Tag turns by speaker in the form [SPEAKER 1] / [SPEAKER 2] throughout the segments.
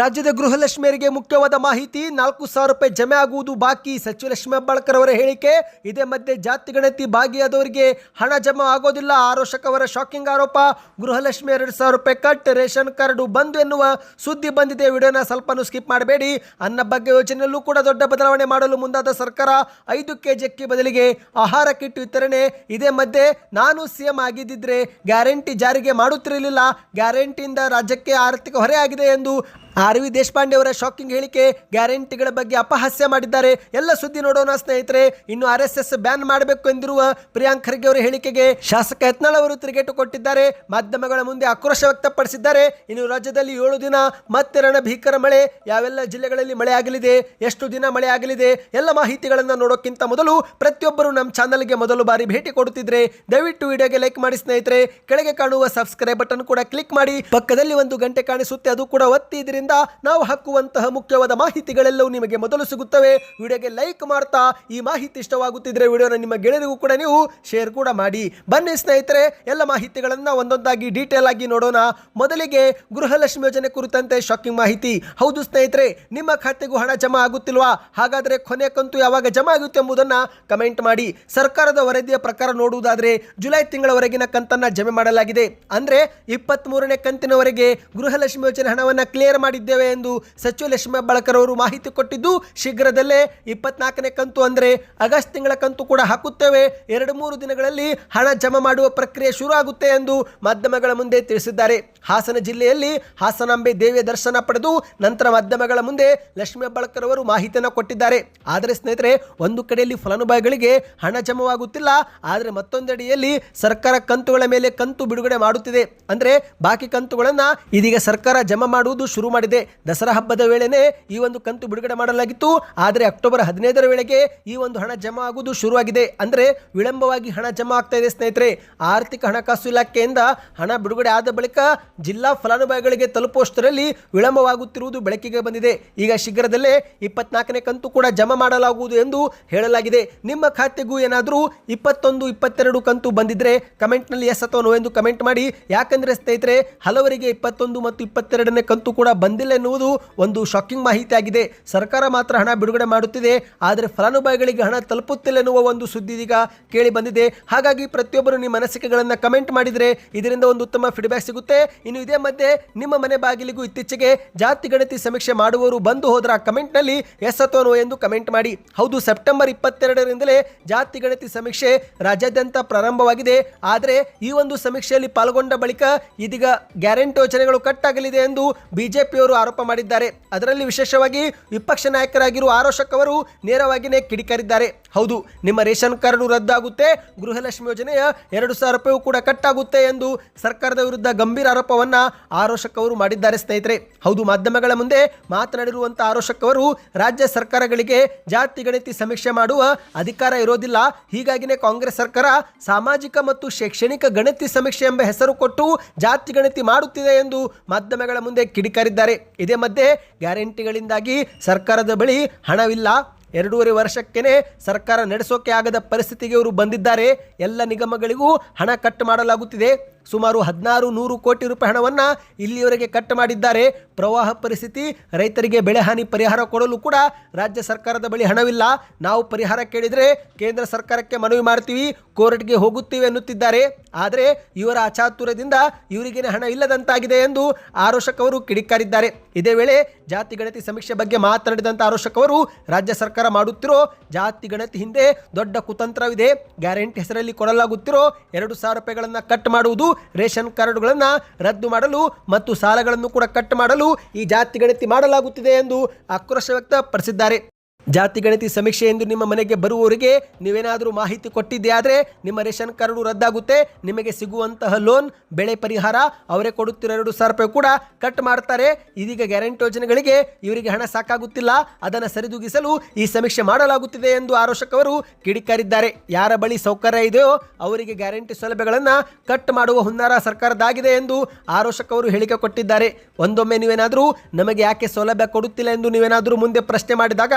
[SPEAKER 1] ರಾಜ್ಯದ ಗೃಹಲಕ್ಷ್ಮಿಯರಿಗೆ ಮುಖ್ಯವಾದ ಮಾಹಿತಿ, ನಾಲ್ಕು ಸಾವಿರ ರೂಪಾಯಿ ಜಮೆ ಆಗುವುದು ಬಾಕಿ, ಸಚಿವ ಲಕ್ಷ್ಮೀ ಹೆಬ್ಬಾಳ್ಕರ್ ಅವರ ಹೇಳಿಕೆ. ಇದೇ ಮಧ್ಯೆ ಜಾತಿ ಗಣತಿ ಭಾಗಿಯಾದವರಿಗೆ ಹಣ ಜಮಾ ಆಗೋದಿಲ್ಲ, ಆರೋಷಕ್ ಅವರ ಶಾಕಿಂಗ್ ಆರೋಪ. ಗೃಹಲಕ್ಷ್ಮಿ ಎರಡು ಸಾವಿರ ರೂಪಾಯಿ ಕಟ್, ರೇಷನ್ ಕಾರ್ಡು ಬಂದು ಎನ್ನುವ ಸುದ್ದಿ ಬಂದಿದೆ. ವಿಡಿಯೋನ ಸ್ವಲ್ಪನೂ ಸ್ಕಿಪ್ ಮಾಡಬೇಡಿ. ಅನ್ನ ಬಗ್ಗೆ ಯೋಜನೆಯಲ್ಲೂ ಕೂಡ ದೊಡ್ಡ ಬದಲಾವಣೆ ಮಾಡಲು ಮುಂದಾದ ಸರ್ಕಾರ ಐದು ಕೆಜಿ ಅಕ್ಕಿ ಬದಲಿಗೆ ಆಹಾರ ಕಿಟ್ ವಿತರಣೆ. ಇದೇ ಮಧ್ಯೆ ನಾನು ಸಿಎಂ ಆಗಿದ್ದಿದ್ರೆ ಗ್ಯಾರಂಟಿ ಜಾರಿಗೆ ಮಾಡುತ್ತಿರಲಿಲ್ಲ. ಗ್ಯಾರಂಟಿಯಿಂದ ರಾಜ್ಯಕ್ಕೆ ಆರ್ಥಿಕ ಹೊರೆ ಆಗಿದೆ ಎಂದು ಆರ್ ವಿ ದೇಶಪಾಂಡೆ ಅವರ ಶಾಕಿಂಗ್ ಹೇಳಿಕೆ ಗ್ಯಾರಂಟಿಗಳ ಬಗ್ಗೆ ಅಪಹಾಸ್ಯ ಮಾಡಿದ್ದಾರೆ. ಎಲ್ಲ ಸುದ್ದಿ ನೋಡೋಣ ಸ್ನೇಹಿತರೆ, ಇನ್ನು ಆರ್ ಎಸ್ ಎಸ್ ಬ್ಯಾನ್ ಮಾಡಬೇಕು ಎಂದಿರುವ ಪ್ರಿಯಾಂಕ್ ಖರ್ಗೆ ಅವರ ಹೇಳಿಕೆಗೆ ಶಾಸಕ ಯತ್ನಾಳ್ ಅವರು ತಿರುಗೇಟು ಕೊಟ್ಟಿದ್ದಾರೆ. ಮಾಧ್ಯಮಗಳ ಮುಂದೆ ಆಕ್ರೋಶ ವ್ಯಕ್ತಪಡಿಸಿದ್ದಾರೆ. ಇನ್ನು ರಾಜ್ಯದಲ್ಲಿ ಏಳು ದಿನ ಮತ್ತೆ ರಣ ಭೀಕರ ಮಳೆ, ಯಾವೆಲ್ಲ ಜಿಲ್ಲೆಗಳಲ್ಲಿ ಮಳೆ ಆಗಲಿದೆ, ಎಷ್ಟು ದಿನ ಮಳೆ ಆಗಲಿದೆ, ಎಲ್ಲ ಮಾಹಿತಿಗಳನ್ನು ನೋಡೋಕ್ಕಿಂತ ಮೊದಲು ಪ್ರತಿಯೊಬ್ಬರು ನಮ್ಮ ಚಾನಲ್ಗೆ ಮೊದಲು ಬಾರಿ ಭೇಟಿ ಕೊಡುತ್ತಿದ್ರೆ, ದಯವಿಟ್ಟು ವಿಡಿಯೋಗೆ ಲೈಕ್ ಮಾಡಿ ಸ್ನೇಹಿತರೆ. ಕೆಳಗೆ ಕಾಣುವ ಸಬ್ಸ್ಕ್ರೈಬ್ ಬಟನ್ ಕೂಡ ಕ್ಲಿಕ್ ಮಾಡಿ. ಪಕ್ಕದಲ್ಲಿ ಒಂದು ಗಂಟೆ ಕಾಣಿಸುತ್ತೆ, ಅದು ಕೂಡ ಒತ್ತಿ ನಾವು ಹಾಕುವಂತಹ ಮುಖ್ಯವಾದ ಮಾಹಿತಿಗಳೆಲ್ಲವೂ ನಿಮಗೆ ಮೊದಲು ಸಿಗುತ್ತವೆ. ವಿಡಿಯೋಗೆ ಲೈಕ್ ಮಾಡ್ತಾ ಈ ಮಾಹಿತಿ ಇಷ್ಟವಾಗುತ್ತಿದ್ರೆ ವಿಡಿಯೋನ ನಿಮ್ಮ ಗೆಳೆಯರಿಗೂ ಕೂಡ ನೀವು ಶೇರ್ ಕೂಡ ಮಾಡಿ. ಬನ್ನಿ ಸ್ನೇಹಿತರೆ, ಎಲ್ಲ ಮಾಹಿತಿಗಳನ್ನು ಒಂದೊಂದಾಗಿ ಡೀಟೇಲ್ ಆಗಿ ನೋಡೋಣ. ಮೊದಲಿಗೆ ಗೃಹಲಕ್ಷ್ಮಿ ಯೋಜನೆ ಕುರಿತಂತೆ ಶಾಕಿಂಗ್ ಮಾಹಿತಿ. ಹೌದು ಸ್ನೇಹಿತರೆ, ನಿಮ್ಮ ಖಾತೆಗೂ ಹಣ ಜಮಾ ಆಗುತ್ತಿಲ್ವಾ? ಹಾಗಾದರೆ ಕೊನೆ ಕಂತು ಯಾವಾಗ ಜಮಾ ಆಗುತ್ತೆ ಎಂಬುದನ್ನು ಕಮೆಂಟ್ ಮಾಡಿ. ಸರ್ಕಾರದ ವರದಿಯ ಪ್ರಕಾರ ನೋಡುವುದಾದರೆ ಜುಲೈ ತಿಂಗಳವರೆಗಿನ ಕಂತನ್ನು ಜಮೆ ಮಾಡಲಾಗಿದೆ. ಅಂದರೆ ಇಪ್ಪತ್ತ್ಮೂರನೇ ಕಂತಿನವರೆಗೆ ಗೃಹಲಕ್ಷ್ಮಿ ಯೋಜನೆ ಹಣವನ್ನು ಕ್ಲಿಯರ್ ಮಾಡಿದ್ದೇವೆ ಎಂದು ಸಚಿವ ಲಕ್ಷ್ಮೀ ಹೆಬ್ಬಾಳ್ಕರ್ ಅವರು ಮಾಹಿತಿ ಕೊಟ್ಟಿದ್ದು, ಶೀಘ್ರದಲ್ಲೇ ಇಪ್ಪತ್ನಾಲ್ಕನೇ ಕಂತು ಅಂದರೆ ಆಗಸ್ಟ್ ತಿಂಗಳ ಕಂತು ಕೂಡ ಹಾಕುತ್ತೇವೆ. ಎರಡು ಮೂರು ದಿನಗಳಲ್ಲಿ ಹಣ ಜಮಾ ಮಾಡುವ ಪ್ರಕ್ರಿಯೆ ಶುರು ಆಗುತ್ತೆ ಎಂದು ಮಾಧ್ಯಮಗಳ ಮುಂದೆ ತಿಳಿಸಿದ್ದಾರೆ. ಹಾಸನ ಜಿಲ್ಲೆಯಲ್ಲಿ ಹಾಸನಾಂಬೆ ದೇವಿಯ ದರ್ಶನ ಪಡೆದು ನಂತರ ಮಾಧ್ಯಮಗಳ ಮುಂದೆ ಲಕ್ಷ್ಮೀ ಹೆಬ್ಬಾಳ್ಕರ್ ಅವರು ಮಾಹಿತಿಯನ್ನು ಕೊಟ್ಟಿದ್ದಾರೆ. ಆದರೆ ಸ್ನೇಹಿತರೆ, ಒಂದು ಕಡೆಯಲ್ಲಿ ಫಲಾನುಭವಿಗಳಿಗೆ ಹಣ ಜಮವಾಗುತ್ತಿಲ್ಲ. ಆದರೆ ಮತ್ತೊಂದೆಡೆಯಲ್ಲಿ ಸರ್ಕಾರ ಕಂತುಗಳ ಮೇಲೆ ಕಂತು ಬಿಡುಗಡೆ ಮಾಡುತ್ತಿದೆ. ಅಂದರೆ ಬಾಕಿ ಕಂತುಗಳನ್ನು ಇದೀಗ ಸರ್ಕಾರ ಜಮಾ ಮಾಡುವುದು ಶುರು ಮಾಡಿದೆ. ದಸರಾ ಹಬ್ಬದ ವೇಳೆನೆ ಈ ಒಂದು ಕಂತು ಬಿಡುಗಡೆ ಮಾಡಲಾಗಿತ್ತು. ಆದರೆ ಅಕ್ಟೋಬರ್ ಹದಿನೈದರ ವೇಳೆಗೆ ಈ ಒಂದು ಹಣ ಜಮಾ ಆಗುವುದು ಶುರುವಾಗಿದೆ. ಅಂದರೆ ವಿಳಂಬವಾಗಿ ಹಣ ಜಮಾ ಆಗ್ತಾ ಇದೆ ಸ್ನೇಹಿತರೆ. ಆರ್ಥಿಕ ಹಣಕಾಸು ಇಲಾಖೆಯಿಂದ ಹಣ ಬಿಡುಗಡೆ ಆದ ಬಳಿಕ ಜಿಲ್ಲಾ ಫಲಾನುಭವಿಗಳಿಗೆ ತಲುಪುವಷ್ಟರಲ್ಲಿ ವಿಳಂಬವಾಗುತ್ತಿರುವುದು ಬೆಳಕಿಗೆ ಬಂದಿದೆ. ಈಗ ಶೀಘ್ರದಲ್ಲೇ ಇಪ್ಪತ್ನಾಲ್ಕನೇ ಕಂತು ಕೂಡ ಜಮಾ ಮಾಡಲಾಗುವುದು ಎಂದು ಹೇಳಲಾಗಿದೆ. ನಿಮ್ಮ ಖಾತೆಗೂ ಏನಾದರೂ ಇಪ್ಪತ್ತೊಂದು, ಇಪ್ಪತ್ತೆರಡು ಕಂತು ಬಂದಿದ್ರೆ ಕಮೆಂಟ್ನಲ್ಲಿ ಎಸ್ ಅಥವಾ ನೋ ಎಂದು ಕಮೆಂಟ್ ಮಾಡಿ. ಯಾಕಂದರೆ ಸ್ನೇಹಿತರೆ, ಹಲವರಿಗೆ ಇಪ್ಪತ್ತೊಂದು ಮತ್ತು ಇಪ್ಪತ್ತೆರಡನೇ ಕಂತು ಕೂಡ ಬಂದಿಲ್ಲ ಎನ್ನುವುದು ಒಂದು ಶಾಕಿಂಗ್ ಮಾಹಿತಿ ಆಗಿದೆ ಸರ್ಕಾರ ಮಾತ್ರ ಹಣ ಬಿಡುಗಡೆ ಮಾಡುತ್ತಿದೆ, ಆದರೆ ಫಲಾನುಭವಿಗಳಿಗೆ ಹಣ ತಲುಪುತ್ತಿಲ್ಲ ಎನ್ನುವ ಒಂದು ಸುದ್ದಿ ಇದೀಗ ಕೇಳಿ ಬಂದಿದೆ. ಹಾಗಾಗಿ ಪ್ರತಿಯೊಬ್ಬರು ನಿಮ್ಮ ಅನಿಸಿಕೆಗಳನ್ನು ಕಮೆಂಟ್ ಮಾಡಿದರೆ ಇದರಿಂದ ಒಂದು ಉತ್ತಮ ಫೀಡ್ಬ್ಯಾಕ್ ಸಿಗುತ್ತೆ. ಇನ್ನು ಇದೇ ಮಧ್ಯೆ ನಿಮ್ಮ ಮನೆ ಬಾಗಿಲಿಗೂ ಇತ್ತೀಚೆಗೆ ಜಾತಿ ಗಣತಿ ಸಮೀಕ್ಷೆ ಮಾಡುವವರು ಬಂದು ಹೋದ್ರ ಕಮೆಂಟ್ನಲ್ಲಿ ಎಸ್ ಅಥವಾ ಎಂದು ಕಮೆಂಟ್ ಮಾಡಿ. ಹೌದು ಸೆಪ್ಟೆಂಬರ್ ಇಪ್ಪತ್ತೆರಡರಿಂದಲೇ ಜಾತಿ ಗಣತಿ ಸಮೀಕ್ಷೆ ರಾಜ್ಯಾದ್ಯಂತ ಪ್ರಾರಂಭವಾಗಿದೆ. ಆದರೆ ಈ ಒಂದು ಸಮೀಕ್ಷೆಯಲ್ಲಿ ಪಾಲ್ಗೊಂಡ ಬಳಿಕ ಇದೀಗ ಗ್ಯಾರಂಟಿ ಯೋಜನೆಗಳು ಕಟ್ ಆಗಲಿದೆ ಎಂದು ಬಿಜೆಪಿಯವರು ಆರೋಪ ಮಾಡಿದ್ದಾರೆ. ಅದರಲ್ಲಿ ವಿಶೇಷವಾಗಿ ವಿಪಕ್ಷ ನಾಯಕರಾಗಿರುವ ಆರೋಷಕ್ ಅವರು ನೇರವಾಗಿಯೇ ಕಿಡಿಕಾರಿದ್ದಾರೆ. ಹೌದು, ನಿಮ್ಮ ರೇಷನ್ ಕಾರ್ಡ್ ರದ್ದಾಗುತ್ತೆ. ಗೃಹಲಕ್ಷ್ಮಿ ಯೋಜನೆಯ ಎರಡು ಸಾವಿರ ರೂಪಾಯಿ ಕೂಡ ಕಟ್ ಆಗುತ್ತೆ ಎಂದು ಸರ್ಕಾರದ ವಿರುದ್ಧ ಗಂಭೀರ ಆರೋಪವನ್ನ ಆರೋಷಕ್ ಅವರು ಮಾಡಿದ್ದಾರೆ ಸ್ನೇಹಿತರೆ. ಹೌದು, ಮಾಧ್ಯಮಗಳ ಮುಂದೆ ಮಾತನಾಡಿರುವಂತಹ ಆರೋಷಕ್ ಅವರು ರಾಜ್ಯ ಸರ್ಕಾರಗಳಿಗೆ ಜಾತಿ ಗಣತಿ ಸಮೀಕ್ಷೆ ಮಾಡುವ ಅಧಿಕಾರ ಇರೋದಿಲ್ಲ. ಹೀಗಾಗಿನೇ ಕಾಂಗ್ರೆಸ್ ಸರ್ಕಾರ ಸಾಮಾಜಿಕ ಮತ್ತು ಶೈಕ್ಷಣಿಕ ಗಣತಿ ಸಮೀಕ್ಷೆ ಎಂಬ ಹೆಸರು ಕೊಟ್ಟು ಜಾತಿ ಗಣತಿ ಮಾಡುತ್ತಿದೆ ಎಂದು ಮಾಧ್ಯಮಗಳ ಮುಂದೆ ಕಿಡಿಕಾರಿದ್ದಾರೆ. ಇದೇ ಮಧ್ಯೆ ಗ್ಯಾರಂಟಿಗಳಿಂದಾಗಿ ಸರ್ಕಾರದ ಬಳಿ ಹಣವಿಲ್ಲ. ಎರಡೂವರೆ ವರ್ಷಕ್ಕೇ ಸರ್ಕಾರ ನಡೆಸೋಕೆ ಆಗದ ಪರಿಸ್ಥಿತಿಗೆ ಇವರು ಬಂದಿದ್ದಾರೆ. ಎಲ್ಲ ನಿಗಮಗಳಿಗೂ ಹಣ ಕಟ್ ಮಾಡಲಾಗುತ್ತಿದೆ. ಸುಮಾರು ಹದಿನಾರು ನೂರು ಕೋಟಿ ರೂಪಾಯಿ ಹಣವನ್ನು ಇಲ್ಲಿಯವರೆಗೆ ಕಟ್ ಮಾಡಿದ್ದಾರೆ. ಪ್ರವಾಹ ಪರಿಸ್ಥಿತಿ, ರೈತರಿಗೆ ಬೆಳೆ ಹಾನಿ ಪರಿಹಾರ ಕೊಡಲು ಕೂಡ ರಾಜ್ಯ ಸರ್ಕಾರದ ಬಳಿ ಹಣವಿಲ್ಲ. ನಾವು ಪರಿಹಾರ ಕೇಳಿದರೆ ಕೇಂದ್ರ ಸರ್ಕಾರಕ್ಕೆ ಮನವಿ ಮಾಡ್ತೀವಿ, ಕೋರ್ಟ್ಗೆ ಹೋಗುತ್ತೀವಿ ಎನ್ನುತ್ತಿದ್ದಾರೆ ಆದರೆ ಇವರ ಅಚಾತುರ್ಯದಿಂದ ಇವರಿಗೇನೆ ಹಣ ಇಲ್ಲದಂತಾಗಿದೆ ಎಂದು ಆರೋಷಕ್ ಅವರು ಕಿಡಿಕಾರಿದ್ದಾರೆ. ಇದೇ ವೇಳೆ ಜಾತಿ ಗಣತಿ ಸಮೀಕ್ಷೆ ಬಗ್ಗೆ ಮಾತನಾಡಿದಂಥ ಆರೋಷಕ್ ಅವರು, ರಾಜ್ಯ ಸರ್ಕಾರ ಮಾಡುತ್ತಿರೋ ಜಾತಿ ಗಣತಿ ಹಿಂದೆ ದೊಡ್ಡ ಕುತಂತ್ರವಿದೆ. ಗ್ಯಾರಂಟಿ ಹೆಸರಲ್ಲಿ ಕೊಡಲಾಗುತ್ತಿರೋ ಎರಡು ಸಾವಿರ ರೂಪಾಯಿಗಳನ್ನು ಕಟ್ ಮಾಡುವುದು ರೇಷನ್ ಕಾರ್ಡ್ಗಳನ್ನು ರದ್ದು ಮಾಡಲು ಮತ್ತು ಸಾಲಗಳನ್ನು ಕೂಡ ಕಟ್ ಮಾಡಲು ಈ ಜಾತಿ ಗಣತಿ ಮಾಡಲಾಗುತ್ತಿದೆ ಎಂದು ಆಕ್ರೋಶ ವ್ಯಕ್ತಪಡಿಸಿದ್ದಾರೆ. ಜಾತಿ ಗಣತಿ ಸಮೀಕ್ಷೆ ಎಂದು ನಿಮ್ಮ ಮನೆಗೆ ಬರುವವರಿಗೆ ನೀವೇನಾದರೂ ಮಾಹಿತಿ ಕೊಟ್ಟಿದ್ದೆ ನಿಮ್ಮ ರೇಷನ್ ಕಾರ್ಡು ರದ್ದಾಗುತ್ತೆ, ನಿಮಗೆ ಸಿಗುವಂತಹ ಲೋನ್, ಬೆಳೆ ಪರಿಹಾರ, ಅವರೇ ಕೊಡುತ್ತಿರೋ ಎರಡು ಸಾವಿರ ರೂಪಾಯಿ ಕೂಡ ಕಟ್ ಮಾಡ್ತಾರೆ. ಇದೀಗ ಗ್ಯಾರಂಟಿ ಯೋಜನೆಗಳಿಗೆ ಇವರಿಗೆ ಹಣ ಸಾಕಾಗುತ್ತಿಲ್ಲ. ಅದನ್ನು ಸರಿದೂಗಿಸಲು ಈ ಸಮೀಕ್ಷೆ ಮಾಡಲಾಗುತ್ತಿದೆ ಎಂದು ಆರೋಷಕ್ ಅವರು ಕಿಡಿಕಾರಿದ್ದಾರೆ. ಯಾರ ಬಳಿ ಸೌಕರ್ಯ ಇದೆಯೋ ಅವರಿಗೆ ಗ್ಯಾರಂಟಿ ಸೌಲಭ್ಯಗಳನ್ನು ಕಟ್ ಮಾಡುವ ಹುನ್ನಾರ ಸರ್ಕಾರದಾಗಿದೆ ಎಂದು ಆರೋಷಕ್ ಅವರು ಹೇಳಿಕೆ ಕೊಟ್ಟಿದ್ದಾರೆ. ಒಂದೊಮ್ಮೆ ನೀವೇನಾದರೂ ನಮಗೆ ಯಾಕೆ ಸೌಲಭ್ಯ ಕೊಡುತ್ತಿಲ್ಲ ಎಂದು ನೀವೇನಾದರೂ ಮುಂದೆ ಪ್ರಶ್ನೆ ಮಾಡಿದಾಗ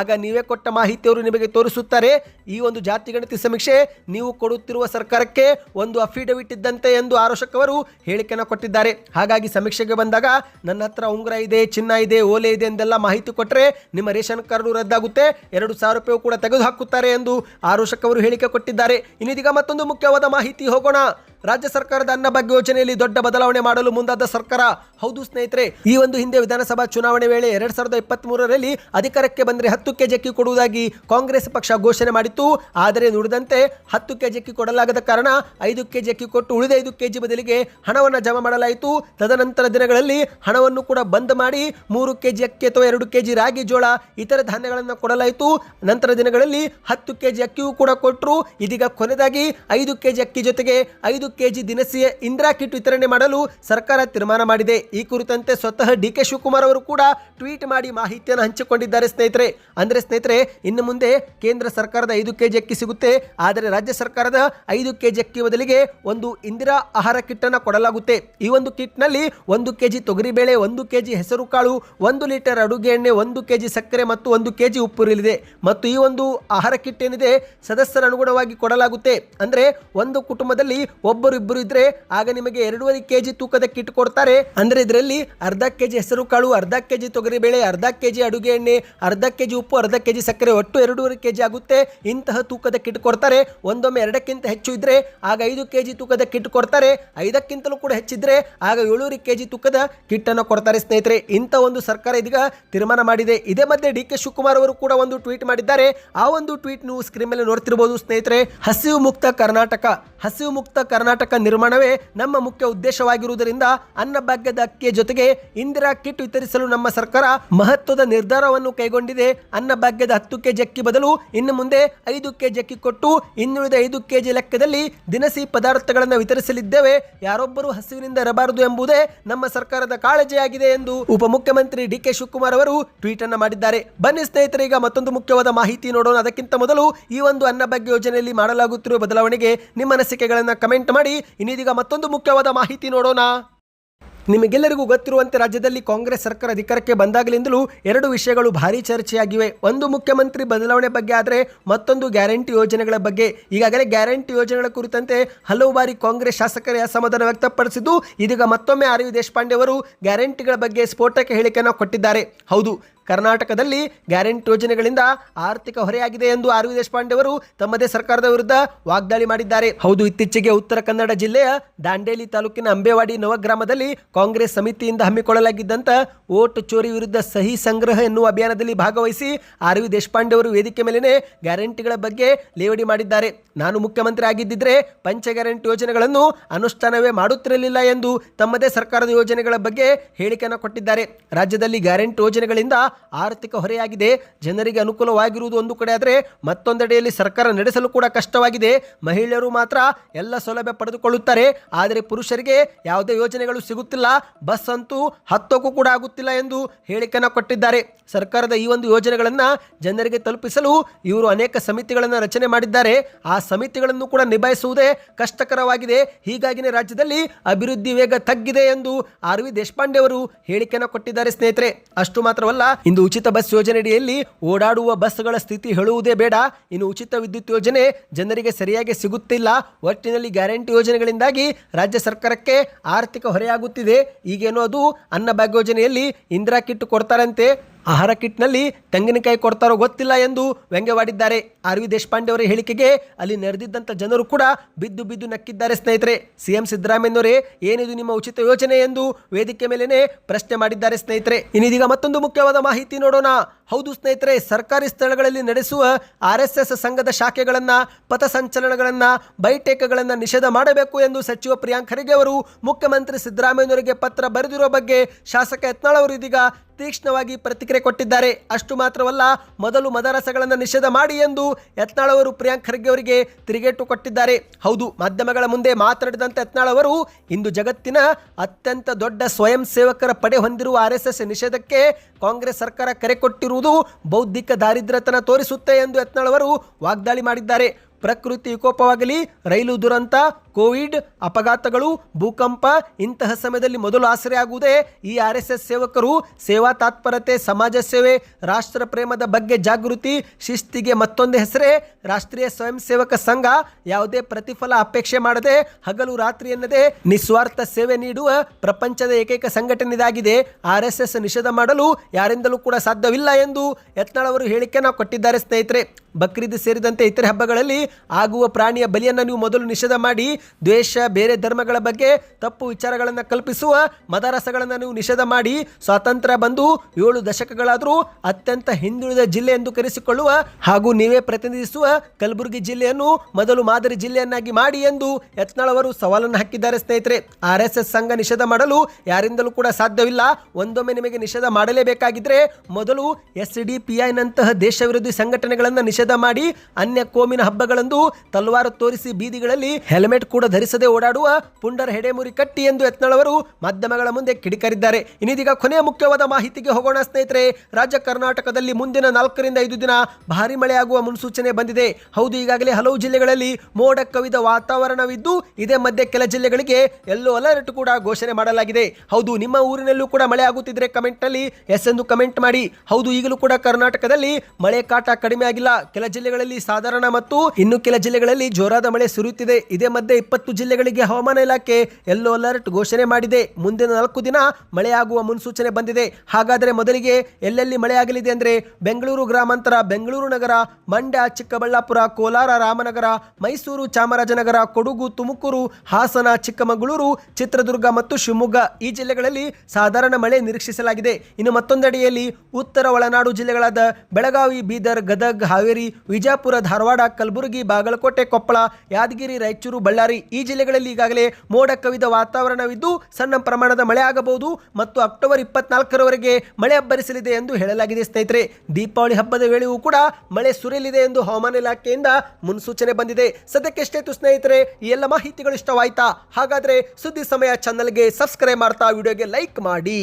[SPEAKER 1] ಆಗ ನೀವೇ ಕೊಟ್ಟ ಮಾಹಿತಿಯವರು ನಿಮಗೆ ತೋರಿಸುತ್ತಾರೆ. ಈ ಒಂದು ಜಾತಿ ಗಣತಿ ಸಮೀಕ್ಷೆ ನೀವು ಕೊಡುತ್ತಿರುವ ಸರ್ಕಾರಕ್ಕೆ ಒಂದು ಅಫಿಡವಿಟ್ ಇದ್ದಂತೆ ಎಂದು ಆರೋಶಕ್ ಅವರು ಹೇಳಿಕೆಯನ್ನು ಕೊಟ್ಟಿದ್ದಾರೆ. ಹಾಗಾಗಿ ಸಮೀಕ್ಷೆಗೆ ಬಂದಾಗ, ನನ್ನ ಹತ್ರ ಉಂಗುರ ಇದೆ, ಚಿನ್ನ ಇದೆ, ಓಲೆ ಇದೆ ಎಂದೆಲ್ಲ ಮಾಹಿತಿ ಕೊಟ್ಟರೆ ನಿಮ್ಮ ರೇಷನ್ ಕಾರ್ಡು ರದ್ದಾಗುತ್ತೆ. ಎರಡು ಸಾವಿರ ರೂಪಾಯಿ ಕೂಡ ತೆಗೆದುಹಾಕುತ್ತಾರೆ ಎಂದು ಆರೋಶಕ್ ಅವರು ಹೇಳಿಕೆ ಕೊಟ್ಟಿದ್ದಾರೆ. ಇನ್ನಿದೀಗ ಮತ್ತೊಂದು ಮುಖ್ಯವಾದ ಮಾಹಿತಿ ಹೋಗೋಣ. ರಾಜ್ಯ ಸರ್ಕಾರದ ಅನ್ನಭಾಗ್ಯ ಯೋಜನೆಯಲ್ಲಿ ದೊಡ್ಡ ಬದಲಾವಣೆ ಮಾಡಲು ಮುಂದಾದ ಸರ್ಕಾರ. ಹೌದು ಸ್ನೇಹಿತರೆ, ಈ ಒಂದು ಹಿಂದೆ ವಿಧಾನಸಭಾ ಚುನಾವಣೆ ವೇಳೆ ಎರಡ್ ಸಾವಿರದ ಇಪ್ಪತ್ತ್ ಮೂರರಲ್ಲಿ ಅಧಿಕಾರಕ್ಕೆ ಬಂದರೆ ಹತ್ತು ಕೆಜಿ ಅಕ್ಕಿ ಕೊಡುವುದಾಗಿ ಕಾಂಗ್ರೆಸ್ ಪಕ್ಷ ಘೋಷಣೆ ಮಾಡಿತ್ತು. ಆದರೆ ನುಡಿದಂತೆ ಹತ್ತು ಕೆಜಿ ಅಕ್ಕಿ ಕೊಡಲಾಗದ ಕಾರಣ ಐದು ಕೆಜಿ ಅಕ್ಕಿ ಕೊಟ್ಟು ಉಳಿದ ಐದು ಕೆಜಿ ಬದಲಿಗೆ ಹಣವನ್ನು ಜಮಾ ಮಾಡಲಾಯಿತು. ತದನಂತರ ದಿನಗಳಲ್ಲಿ ಹಣವನ್ನು ಕೂಡ ಬಂದ್ ಮಾಡಿ ಮೂರು ಕೆಜಿ ಅಕ್ಕಿ ಅಥವಾ ಎರಡು ಕೆಜಿ ರಾಗಿ, ಜೋಳ, ಇತರ ಧಾನ್ಯಗಳನ್ನು ಕೊಡಲಾಯಿತು. ನಂತರ ದಿನಗಳಲ್ಲಿ ಹತ್ತು ಕೆಜಿ ಅಕ್ಕಿಯೂ ಕೂಡ ಕೊಟ್ಟರು ಇದೀಗ ಕೊನೆಯದಾಗಿ ಐದು ಕೆಜಿ ಅಕ್ಕಿ ಜೊತೆಗೆ ಐದು ಕೆಜಿ ದಿನಸಿಯ ಇಂದಿರಾ ಕಿಟ್ ವಿತರಣೆ ಮಾಡಲು ಸರ್ಕಾರ ತೀರ್ಮಾನ ಮಾಡಿದೆ. ಈ ಕುರಿತಂತೆ ಸ್ವತಃ ಡಿ ಕೆ ಶಿವಕುಮಾರ್ ಅವರು ಕೂಡ ಟ್ವೀಟ್ ಮಾಡಿ ಮಾಹಿತಿಯನ್ನು ಹಂಚಿಕೊಂಡಿದ್ದಾರೆ ಸ್ನೇಹಿತರೆ. ಅಂದ್ರೆ ಸ್ನೇಹಿತರೆ, ಇನ್ನು ಮುಂದೆ ಕೇಂದ್ರ ಸರ್ಕಾರದ ಐದು ಕೆಜಿ ಅಕ್ಕಿ ಸಿಗುತ್ತೆ. ಆದರೆ ರಾಜ್ಯ ಸರ್ಕಾರದ ಐದು ಕೆಜಿ ಅಕ್ಕಿ ಬದಲಿಗೆ ಒಂದು ಇಂದಿರಾ ಆಹಾರ ಕಿಟ್ ಅನ್ನು ಕೊಡಲಾಗುತ್ತೆ. ಈ ಒಂದು ಕಿಟ್ನಲ್ಲಿ ಒಂದು ಕೆಜಿ ತೊಗರಿಬೇಳೆ, ಒಂದು ಕೆಜಿ ಹೆಸರು ಕಾಳು, ಒಂದು ಲೀಟರ್ ಅಡುಗೆ ಎಣ್ಣೆ, ಒಂದು ಕೆಜಿ ಸಕ್ಕರೆ ಮತ್ತು ಒಂದು ಕೆಜಿ ಉಪ್ಪು ಇರಲಿದೆ. ಮತ್ತು ಈ ಒಂದು ಆಹಾರ ಕಿಟ್ ಏನಿದೆ, ಸದಸ್ಯರ ಅನುಗುಣವಾಗಿ ಕೊಡಲಾಗುತ್ತೆ. ಅಂದ್ರೆ ಒಂದು ಕುಟುಂಬದಲ್ಲಿ ಒಬ್ಬರು ಇಬ್ಬರು ಇದ್ರೆ ಆಗ ನಿಮಗೆ ಎರಡೂವರೆ ಕೆಜಿ ತೂಕದ ಕಿಟ್ ಕೊಡ್ತಾರೆ. ಅಂದ್ರೆ ಇದರಲ್ಲಿ ಅರ್ಧ ಕೆಜಿ ಹೆಸರು ಕಾಳು, ಅರ್ಧ ಕೆಜಿ ತೊಗರಿಬೇಳೆ ಅರ್ಧ ಕೆಜಿ ಅಡುಗೆ ಎಣ್ಣೆ, ಅರ್ಧ ಕೆಜಿ ಉಪ್ಪು, ಅರ್ಧ ಕೆಜಿ ಸಕ್ಕರೆ, ಒಟ್ಟು ಎರಡೂವರೆ ಕೆಜಿ ಆಗುತ್ತೆ. ಇಂತಹ ತೂಕದ ಕಿಟ್ ಕೊಡ್ತಾರೆ. ಒಂದೊಮ್ಮೆ ಎರಡಕ್ಕಿಂತ ಹೆಚ್ಚು ಇದ್ರೆ ಆಗ ಐದು ಕೆಜಿ ತೂಕದ ಕಿಟ್ ಕೊಡ್ತಾರೆ. ಐದಕ್ಕಿಂತಲೂ ಕೂಡ ಹೆಚ್ಚಿದ್ರೆ ಆಗ ಏಳೂವರೆ ಕೆಜಿ ತೂಕದ ಕಿಟ್ ಅನ್ನು ಕೊಡ್ತಾರೆ ಸ್ನೇಹಿತರೆ. ಇಂಥ ಒಂದು ಸರ್ಕಾರ ಇದೀಗ ತೀರ್ಮಾನ ಮಾಡಿದೆ. ಇದೇ ಮಧ್ಯೆ ಡಿ ಕೆ ಶಿವಕುಮಾರ್ ಅವರು ಕೂಡ ಒಂದು ಟ್ವೀಟ್ ಮಾಡಿದ್ದಾರೆ. ಆ ಒಂದು ಟ್ವೀಟ್ ನೀವು ಸ್ಕ್ರೀನ್ ಮೇಲೆ ನೋಡ್ತಿರಬಹುದು ಸ್ನೇಹಿತರೆ. ಹಸಿವು ಮುಕ್ತ ಕರ್ನಾಟಕ, ಹಸಿವು ಮುಕ್ತ ಕರ್ನಾಟಕ ನಿರ್ಮಾಣವೇ ನಮ್ಮ ಮುಖ್ಯ ಉದ್ದೇಶವಾಗಿರುವುದರಿಂದ ಅನ್ನಭಾಗ್ಯದ ಅಕ್ಕಿಯ ಜೊತೆಗೆ ಇಂದಿರಾ ಕಿಟ್ ವಿತರಿಸಲು ನಮ್ಮ ಸರ್ಕಾರ ಮಹತ್ವದ ನಿರ್ಧಾರವನ್ನು ಕೈಗೊಂಡಿದೆ. ಅನ್ನಭಾಗ್ಯದ ಹತ್ತು ಕೆಜಿ ಅಕ್ಕಿ ಬದಲು ಇನ್ನು ಮುಂದೆ ಐದು ಕೆಜಿ ಅಕ್ಕಿ ಕೊಟ್ಟು ಇನ್ನುಳಿದ ಐದು ಕೆಜಿ ಲೆಕ್ಕದಲ್ಲಿ ದಿನಸಿ ಪದಾರ್ಥಗಳನ್ನು ವಿತರಿಸಲಿದ್ದೇವೆ. ಯಾರೊಬ್ಬರು ಹಸಿವಿನಿಂದ ಇರಬಾರದು ಎಂಬುದೇ ನಮ್ಮ ಸರ್ಕಾರದ ಕಾಳಜಿಯಾಗಿದೆ ಎಂದು ಉಪಮುಖ್ಯಮಂತ್ರಿ ಡಿ ಕೆ ಶಿವಕುಮಾರ್ ಅವರು ಟ್ವೀಟ್ ಅನ್ನು ಮಾಡಿದ್ದಾರೆ. ಬನ್ನಿ ಸ್ನೇಹಿತರೆ, ಈಗ ಮತ್ತೊಂದು ಮುಖ್ಯವಾದ ಮಾಹಿತಿ ನೋಡೋಣ. ಅದಕ್ಕಿಂತ ಮೊದಲು ಈ ಒಂದು ಅನ್ನಭಾಗ್ಯ ಯೋಜನೆಯಲ್ಲಿ ಮಾಡಲಾಗುತ್ತಿರುವ ಬದಲಾವಣೆಗೆ ನಿಮ್ಮ ಅನಿಸಿಕೆಗಳನ್ನು ಕಮೆಂಟ್ ಇನ್ನೀದೀಗ ಮತ್ತೊಂದು ಮುಖ್ಯವಾದ ಮಾಹಿತಿ ನೋಡೋಣ. ನಿಮಗೆಲ್ಲರಿಗೂ ಗೊತ್ತಿರುವಂತೆ ರಾಜ್ಯದಲ್ಲಿ ಕಾಂಗ್ರೆಸ್ ಸರ್ಕಾರ ಅಧಿಕಾರಕ್ಕೆ ಬಂದಾಗಲಿಂದಲೂ ಎರಡು ವಿಷಯಗಳು ಭಾರಿ ಚರ್ಚೆಯಾಗಿವೆ. ಒಂದು, ಮುಖ್ಯಮಂತ್ರಿ ಬದಲಾವಣೆ ಬಗ್ಗೆ ಆದರೆ ಮತ್ತೊಂದು ಗ್ಯಾರಂಟಿ ಯೋಜನೆಗಳ ಬಗ್ಗೆ. ಈಗಾಗಲೇ ಗ್ಯಾರಂಟಿ ಯೋಜನೆಗಳ ಕುರಿತಂತೆ ಹಲವು ಬಾರಿ ಕಾಂಗ್ರೆಸ್ ಶಾಸಕರೇ ಅಸಮಾಧಾನ ವ್ಯಕ್ತಪಡಿಸಿದ್ದು, ಇದೀಗ ಮತ್ತೊಮ್ಮೆ ಆರ್ ವಿ ದೇಶಪಾಂಡೆ ಅವರು ಗ್ಯಾರಂಟಿಗಳ ಬಗ್ಗೆ ಸ್ಫೋಟಕ್ಕೆ ಹೇಳಿಕೆಯನ್ನು ಕೊಟ್ಟಿದ್ದಾರೆ. ಹೌದು ಕರ್ನಾಟಕದಲ್ಲಿ ಗ್ಯಾರಂಟಿ ಯೋಜನೆಗಳಿಂದ ಆರ್ಥಿಕ ಹೊರೆಯಾಗಿದೆ ಎಂದು ಆರ್ ವಿ ದೇಶಪಾಂಡೆ ಅವರು ತಮ್ಮದೇ ಸರ್ಕಾರದ ವಿರುದ್ಧ ವಾಗ್ದಾಳಿ ಮಾಡಿದ್ದಾರೆ. ಹೌದು, ಇತ್ತೀಚೆಗೆ ಉತ್ತರ ಕನ್ನಡ ಜಿಲ್ಲೆಯ ದಾಂಡೇಲಿ ತಾಲೂಕಿನ ಅಂಬೇವಾಡಿ ನವಗ್ರಾಮದಲ್ಲಿ ಕಾಂಗ್ರೆಸ್ ಸಮಿತಿಯಿಂದ ಹಮ್ಮಿಕೊಳ್ಳಲಾಗಿದ್ದಂಥ ಓಟ್ ಚೋರಿ ವಿರುದ್ಧ ಸಹಿ ಸಂಗ್ರಹ ಎನ್ನುವ ಅಭಿಯಾನದಲ್ಲಿ ಭಾಗವಹಿಸಿ ಆರ್ ವಿ ದೇಶಪಾಂಡೆ ಅವರು ವೇದಿಕೆ ಮೇಲೆಯೇ ಗ್ಯಾರಂಟಿಗಳ ಬಗ್ಗೆ ಲೇವಡಿ ಮಾಡಿದ್ದಾರೆ. ನಾನು ಮುಖ್ಯಮಂತ್ರಿ ಆಗಿದ್ದಿದ್ರೆ ಪಂಚ ಗ್ಯಾರಂಟಿ ಯೋಜನೆಗಳನ್ನು ಅನುಷ್ಠಾನವೇ ಮಾಡುತ್ತಿರಲಿಲ್ಲ ಎಂದು ತಮ್ಮದೇ ಸರ್ಕಾರದ ಯೋಜನೆಗಳ ಬಗ್ಗೆ ಹೇಳಿಕೆಯನ್ನು ಕೊಟ್ಟಿದ್ದಾರೆ. ರಾಜ್ಯದಲ್ಲಿ ಗ್ಯಾರಂಟಿ ಯೋಜನೆಗಳಿಂದ ಆರ್ಥಿಕ ಹೊರೆಯಾಗಿದೆ. ಜನರಿಗೆ ಅನುಕೂಲವಾಗಿರುವುದು ಒಂದು ಕಡೆ ಆದರೆ ಮತ್ತೊಂದೆಡೆಯಲ್ಲಿ ಸರ್ಕಾರ ನಡೆಸಲು ಕೂಡ ಕಷ್ಟವಾಗಿದೆ. ಮಹಿಳೆಯರು ಮಾತ್ರ ಎಲ್ಲ ಸೌಲಭ್ಯ ಪಡೆದುಕೊಳ್ಳುತ್ತಾರೆ. ಆದರೆ ಪುರುಷರಿಗೆ ಯಾವುದೇ ಯೋಜನೆಗಳು ಸಿಗುತ್ತಿಲ್ಲ. ಬಸ್ ಅಂತೂ ಹತ್ತೋಕ್ಕೂ ಕೂಡ ಆಗುತ್ತಿಲ್ಲ ಎಂದು ಹೇಳಿಕೆಯನ್ನು ಕೊಟ್ಟಿದ್ದಾರೆ. ಸರ್ಕಾರದ ಈ ಒಂದು ಯೋಜನೆಗಳನ್ನು ಜನರಿಗೆ ತಲುಪಿಸಲು ಇವರು ಅನೇಕ ಸಮಿತಿಗಳನ್ನು ರಚನೆ ಮಾಡಿದ್ದಾರೆ. ಆ ಸಮಿತಿಗಳನ್ನು ಕೂಡ ನಿಭಾಯಿಸುವುದೇ ಕಷ್ಟಕರವಾಗಿದೆ. ಹೀಗಾಗಿನೇ ರಾಜ್ಯದಲ್ಲಿ ಅಭಿವೃದ್ಧಿ ವೇಗ ತಗ್ಗಿದೆ ಎಂದು ಆರ್ ವಿ ದೇಶಪಾಂಡೆ ಅವರು ಹೇಳಿಕೆಯನ್ನು ಕೊಟ್ಟಿದ್ದಾರೆ ಸ್ನೇಹಿತರೆ. ಅಷ್ಟು ಮಾತ್ರವಲ್ಲ ಇಂದು ಉಚಿತ ಬಸ್ ಯೋಜನೆಯಡಿಯಲ್ಲಿ ಓಡಾಡುವ ಬಸ್ಗಳ ಸ್ಥಿತಿ ಹೇಳುವುದೇ ಬೇಡ. ಇನ್ನು ಉಚಿತ ವಿದ್ಯುತ್ ಯೋಜನೆ ಜನರಿಗೆ ಸರಿಯಾಗಿ ಸಿಗುತ್ತಿಲ್ಲ. ಒಟ್ಟಿನಲ್ಲಿ ಗ್ಯಾರಂಟಿ ಯೋಜನೆಗಳಿಂದಾಗಿ ರಾಜ್ಯ ಸರ್ಕಾರಕ್ಕೆ ಆರ್ಥಿಕ ಹೊರೆಯಾಗುತ್ತಿದೆ. ಈಗೇನೋ ಅದು ಅನ್ನಭಾಗ್ಯ ಯೋಜನೆಯಲ್ಲಿ ಇಂದಿರಾ ಕಿಟ್ ಕೊಡ್ತಾರಂತೆ. ಆಹಾರ ಕಿಟ್ನಲ್ಲಿ ತೆಂಗಿನಕಾಯಿ ಕೊಡ್ತಾರೋ ಗೊತ್ತಿಲ್ಲ ಎಂದು ವ್ಯಂಗ್ಯವಾಡಿದ್ದಾರೆ. ಆರ್ ವಿ ದೇಶಪಾಂಡೆ ಅವರ ಹೇಳಿಕೆಗೆ ಅಲ್ಲಿ ನೆರೆದಿದ್ದಂಥ ಜನರು ಕೂಡ ಬಿದ್ದು ಬಿದ್ದು ನಕ್ಕಿದ್ದಾರೆ ಸ್ನೇಹಿತರೆ. ಸಿಎಂ ಸಿದ್ದರಾಮಯ್ಯನವರೇ, ಏನಿದು ನಿಮ್ಮ ಉಚಿತ ಯೋಜನೆ ಎಂದು ವೇದಿಕೆ ಮೇಲೇನೆ ಪ್ರಶ್ನೆ ಮಾಡಿದ್ದಾರೆ ಸ್ನೇಹಿತರೆ. ಇನ್ನಿದೀಗ ಮತ್ತೊಂದು ಮುಖ್ಯವಾದ ಮಾಹಿತಿ ನೋಡೋಣ. ಹೌದು ಸ್ನೇಹಿತರೆ, ಸರ್ಕಾರಿ ಸ್ಥಳಗಳಲ್ಲಿ ನಡೆಸುವ ಆರ್ ಎಸ್ ಎಸ್ ಸಂಘದ ಶಾಖೆಗಳನ್ನು ಪಥಸಂಚಲನಗಳನ್ನು ಬೈಟೇಕ್ಗಳನ್ನ ನಿಷೇಧ ಮಾಡಬೇಕು ಎಂದು ಸಚಿವ ಪ್ರಿಯಾಂಕ್ ಖರ್ಗೆ ಅವರು ಮುಖ್ಯಮಂತ್ರಿ ಸಿದ್ದರಾಮಯ್ಯನವರಿಗೆ ಪತ್ರ ಬರೆದಿರುವ ಬಗ್ಗೆ ಶಾಸಕ ಯತ್ನಾಳ್ ಅವರು ಇದೀಗ ತೀಕ್ಷ್ಣವಾಗಿ ಪ್ರತಿಕ್ರಿಯೆ ಕೊಟ್ಟಿದ್ದಾರೆ. ಅಷ್ಟು ಮಾತ್ರವಲ್ಲ, ಮೊದಲು ಮದರಸಗಳನ್ನು ನಿಷೇಧ ಮಾಡಿ ಎಂದು ಯತ್ನಾಳ್ ಅವರು ಪ್ರಿಯಾಂಕ್ ಖರ್ಗೆ ಅವರಿಗೆ ತಿರುಗೇಟು ಕೊಟ್ಟಿದ್ದಾರೆ. ಹೌದು, ಮಾಧ್ಯಮಗಳ ಮುಂದೆ ಮಾತನಾಡಿದಂಥ ಯತ್ನಾಳ್ ಅವರು, ಇಂದು ಜಗತ್ತಿನ ಅತ್ಯಂತ ದೊಡ್ಡ ಸ್ವಯಂ ಸೇವಕರ ಪಡೆ ಹೊಂದಿರುವ ಆರ್ ಎಸ್ ಎಸ್ ನಿಷೇಧಕ್ಕೆ ಕಾಂಗ್ರೆಸ್ ಸರ್ಕಾರ ಕರೆ ಕೊಟ್ಟಿರುವುದು ಬೌದ್ಧಿಕ ದಾರಿದ್ರ್ಯತನ ತೋರಿಸುತ್ತೆ ಎಂದು ಯತ್ನಾಳ್ ವಾಗ್ದಾಳಿ ಮಾಡಿದ್ದಾರೆ. ಪ್ರಕೃತಿ ವಿಕೋಪವಾಗಲಿ ರೈಲು ದುರಂತ ಕೋವಿಡ್, ಅಪಘಾತಗಳು, ಭೂಕಂಪ ಇಂತಹ ಸಮಯದಲ್ಲಿ ಮೊದಲು ಆಸರೆಯಾಗುವುದೇ ಈ ಆರ್ ಎಸ್ ಎಸ್ ಸೇವಕರು ಸೇವಾ ತಾತ್ಪರತೆ, ಸಮಾಜ ಸೇವೆ, ರಾಷ್ಟ್ರ ಪ್ರೇಮದ ಬಗ್ಗೆ ಜಾಗೃತಿ, ಶಿಸ್ತಿಗೆ ಮತ್ತೊಂದು ಹೆಸರೇ ರಾಷ್ಟ್ರೀಯ ಸ್ವಯಂ ಸೇವಕ ಸಂಘ ಯಾವುದೇ ಪ್ರತಿಫಲ ಅಪೇಕ್ಷೆ ಮಾಡದೆ ಹಗಲು ರಾತ್ರಿ ಎನ್ನದೆ ನಿಸ್ವಾರ್ಥ ಸೇವೆ ನೀಡುವ ಪ್ರಪಂಚದ ಏಕೈಕ ಸಂಘಟನೆ ಇದಾಗಿದೆ ಆರ್ ಎಸ್ ನಿಷೇಧ ಮಾಡಲು ಯಾರಿಂದಲೂ ಕೂಡ ಸಾಧ್ಯವಿಲ್ಲ ಎಂದು ಯತ್ನಾಳ್ ಅವರು ನಾವು ಕೊಟ್ಟಿದ್ದಾರೆ ಸ್ನೇಹಿತರೆ. ಬಕ್ರೀದ್ ಸೇರಿದಂತೆ ಇತರೆ ಹಬ್ಬಗಳಲ್ಲಿ ಆಗುವ ಪ್ರಾಣಿಯ ಬಲಿಯನ್ನು ನೀವು ಮೊದಲು ನಿಷೇಧ ಮಾಡಿ ದ್ವೇಷ, ಬೇರೆ ಧರ್ಮಗಳ ಬಗ್ಗೆ ತಪ್ಪು ವಿಚಾರಗಳನ್ನು ಕಲ್ಪಿಸುವ ಮದರಸಗಳನ್ನು ನೀವು ನಿಷೇಧ ಮಾಡಿ ಸ್ವಾತಂತ್ರ್ಯ ಬಂದು ಏಳು ದಶಕಗಳಾದರೂ ಅತ್ಯಂತ ಹಿಂದುಳಿದ ಜಿಲ್ಲೆ ಎಂದು ಕರೆಸಿಕೊಳ್ಳುವ ಹಾಗೂ ನೀವೇ ಪ್ರತಿನಿಧಿಸುವ ಕಲಬುರಗಿ ಜಿಲ್ಲೆಯನ್ನು ಮೊದಲು ಮಾದರಿ ಜಿಲ್ಲೆಯನ್ನಾಗಿ ಮಾಡಿ ಎಂದು ಯತ್ನಾಳ್ ಅವರು ಸವಾಲನ್ನು ಹಾಕಿದ್ದಾರೆ ಸ್ನೇಹಿತರೆ. ಆರ್ ಎಸ್ ಎಸ್ ಸಂಘ ನಿಷೇಧ ಮಾಡಲು ಯಾರಿಂದಲೂ ಕೂಡ ಸಾಧ್ಯವಿಲ್ಲ. ಒಂದೊಮ್ಮೆ ನಿಮಗೆ ನಿಷೇಧ ಮಾಡಲೇಬೇಕಾಗಿದ್ರೆ ಮೊದಲು ಎಸ್ ಡಿ ಪಿ ಐನಂತಹ ದೇಶ ವಿರೋಧಿ ಸಂಘಟನೆಗಳನ್ನು ನಿಷೇಧ ಮಾಡಿ ಅನ್ಯ ಕೋಮಿನ ಹಬ್ಬಗಳಂದು ತಲ್ವಾರು ತೋರಿಸಿ ಬೀದಿಗಳಲ್ಲಿ ಹೆಲ್ಮೆಟ್ ಧರಿಸದೆ ಓಡಾಡುವ ಪುಂಡರ ಹೆಡೆಮುರಿ ಕಟ್ಟಿ ಎಂದು ಯತ್ನಳವರು ಮಾಧ್ಯಮಗಳ ಮುಂದೆ ಕಿಡಿಕರಿದ್ದಾರೆ. ಇನ್ನಿದೀಗ ಕೊನೆಯ ಮುಖ್ಯವಾದ ಮಾಹಿತಿಗೆ ಹೋಗೋಣ ಸ್ನೇಹಿತರೆ. ರಾಜ್ಯ ಕರ್ನಾಟಕದಲ್ಲಿ ಮುಂದಿನ ನಾಲ್ಕರಿಂದ ಐದು ದಿನ ಭಾರಿ ಮಳೆಯಾಗುವ ಮುನ್ಸೂಚನೆ ಬಂದಿದೆ. ಹೌದು, ಈಗಾಗಲೇ ಹಲವು ಜಿಲ್ಲೆಗಳಲ್ಲಿ ಮೋಡ ಕವಿದ ವಾತಾವರಣವಿದ್ದು, ಇದೇ ಮಧ್ಯೆ ಕೆಲ ಜಿಲ್ಲೆಗಳಿಗೆ ಎಲ್ಲೋ ಅಲರ್ಟ್ ಕೂಡ ಘೋಷಣೆ ಮಾಡಲಾಗಿದೆ. ಹೌದು, ನಿಮ್ಮ ಊರಿನಲ್ಲೂ ಕೂಡ ಮಳೆ ಆಗುತ್ತಿದ್ರೆ ಕಮೆಂಟ್ನಲ್ಲಿ ಎಸ್ ಎಂದು ಕಮೆಂಟ್ ಮಾಡಿ. ಹೌದು, ಈಗಲೂ ಕೂಡ ಕರ್ನಾಟಕದಲ್ಲಿ ಮಳೆ ಕಾಟ ಕಡಿಮೆ ಆಗಿಲ್ಲ. ಕೆಲ ಜಿಲ್ಲೆಗಳಲ್ಲಿ ಸಾಧಾರಣ ಮತ್ತು ಇನ್ನು ಕೆಲ ಜಿಲ್ಲೆಗಳಲ್ಲಿ ಜೋರಾದ ಮಳೆ ಸುರಿಯುತ್ತಿದೆ. ಇದೇ ಮಧ್ಯೆ ಇಪ್ಪತ್ತು ಜಿಲ್ಲೆಗಳಿಗೆ ಹವಾಮಾನ ಇಲಾಖೆ ಯೆಲ್ಲೋ ಅಲರ್ಟ್ ಘೋಷಣೆ ಮಾಡಿದೆ. ಮುಂದಿನ ನಾಲ್ಕು ದಿನ ಮಳೆಯಾಗುವ ಮುನ್ಸೂಚನೆ ಬಂದಿದೆ. ಹಾಗಾದರೆ ಮೊದಲಿಗೆ ಎಲ್ಲೆಲ್ಲಿ ಮಳೆಯಾಗಲಿದೆ ಅಂದರೆ ಬೆಂಗಳೂರು ಗ್ರಾಮಾಂತರ, ಬೆಂಗಳೂರು ನಗರ, ಮಂಡ್ಯ, ಚಿಕ್ಕಬಳ್ಳಾಪುರ, ಕೋಲಾರ, ರಾಮನಗರ, ಮೈಸೂರು, ಚಾಮರಾಜನಗರ, ಕೊಡಗು, ತುಮಕೂರು, ಹಾಸನ, ಚಿಕ್ಕಮಗಳೂರು, ಚಿತ್ರದುರ್ಗ ಮತ್ತು ಶಿವಮೊಗ್ಗ ಈ ಜಿಲ್ಲೆಗಳಲ್ಲಿ ಸಾಧಾರಣ ಮಳೆ ನಿರೀಕ್ಷಿಸಲಾಗಿದೆ. ಇನ್ನು ಮತ್ತೊಂದೆಡೆಯಲ್ಲಿ ಉತ್ತರ ಒಳನಾಡು ಜಿಲ್ಲೆಗಳಾದ ಬೆಳಗಾವಿ, ಬೀದರ್, ಗದಗ್, ಹಾವೇರಿ ವಿಜಯಪುರ ಧಾರವಾಡ, ಕಲಬುರಗಿ, ಬಾಗಲಕೋಟೆ, ಕೊಪ್ಪಳ, ಯಾದಗಿರಿ, ರಾಯಚೂರು, ಬಳ್ಳಾರಿ ಈ ಜಿಲ್ಲೆಗಳಲ್ಲಿ ಈಗಾಗಲೇ ಮೋಡ ಕವಿದ ವಾತಾವರಣವಿದ್ದು ಸಣ್ಣ ಪ್ರಮಾಣದ ಮಳೆ ಆಗಬಹುದು ಮತ್ತು ಅಕ್ಟೋಬರ್ ಇಪ್ಪತ್ನಾಲ್ಕರವರೆಗೆ ಮಳೆ ಅಬ್ಬರಿಸಲಿದೆ ಎಂದು ಹೇಳಲಾಗಿದೆ ಸ್ನೇಹಿತರೆ. ದೀಪಾವಳಿ ಹಬ್ಬದ ವೇಳೆಯೂ ಕೂಡ ಮಳೆ ಸುರಿಯಲಿದೆ ಎಂದು ಹವಾಮಾನ ಇಲಾಖೆಯಿಂದ ಮುನ್ಸೂಚನೆ ಬಂದಿದೆ. ಸದ್ಯಕ್ಕೆ ಎಷ್ಟೇತು ಸ್ನೇಹಿತರೆ, ಈ ಎಲ್ಲ ಮಾಹಿತಿಗಳು ಇಷ್ಟವಾಯ್ತಾ? ಹಾಗಾದ್ರೆ ಸುದ್ದಿ ಸಮಯ ಚಾನಲ್ಗೆ ಸಬ್ಸ್ಕ್ರೈಬ್ ಮಾಡ್ತಾ ವಿಡಿಯೋಗೆ ಲೈಕ್ ಮಾಡಿ.